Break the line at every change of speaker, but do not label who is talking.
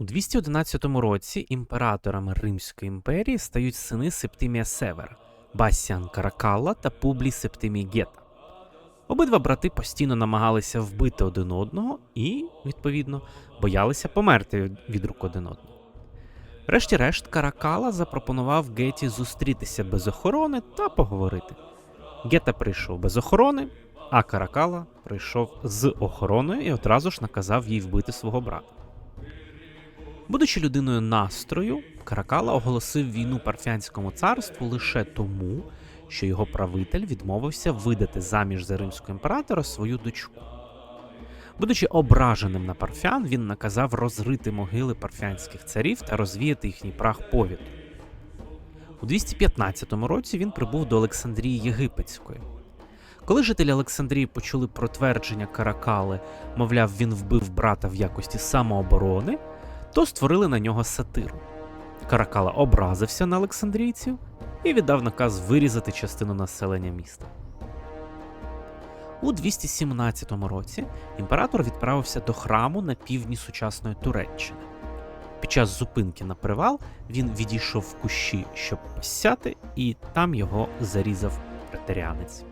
У 211 році імператорами Римської імперії стають сини Септимія Севера, Басіан Каракалла та Публій Септимій Гета. Обидва брати постійно намагалися вбити один одного і, відповідно, боялися померти від рук один одного. Врешті-решт, Каракала запропонував Геті зустрітися без охорони та поговорити. Гета прийшов без охорони, а Каракала прийшов з охороною і одразу ж наказав їй вбити свого брата. Будучи людиною настрою, Каракала оголосив війну парфянському царству лише тому, що його правитель відмовився видати заміж за римського імператора свою дочку. Будучи ображеним на парфян, він наказав розрити могили парфянських царів та розвіяти їхній прах повітря. У 215 році він прибув до Олександрії Єгипетської. Коли жителі Олександрії почули про твердження Каракали, мовляв, він вбив брата в якості самооборони, то створили на нього сатиру. Каракала образився на олександрійців і віддав наказ вирізати частину населення міста. У 217 році імператор відправився до храму на півдні сучасної Туреччини. Під час зупинки на привал він відійшов в кущі, щоб посяти, і там його зарізав претеріанець.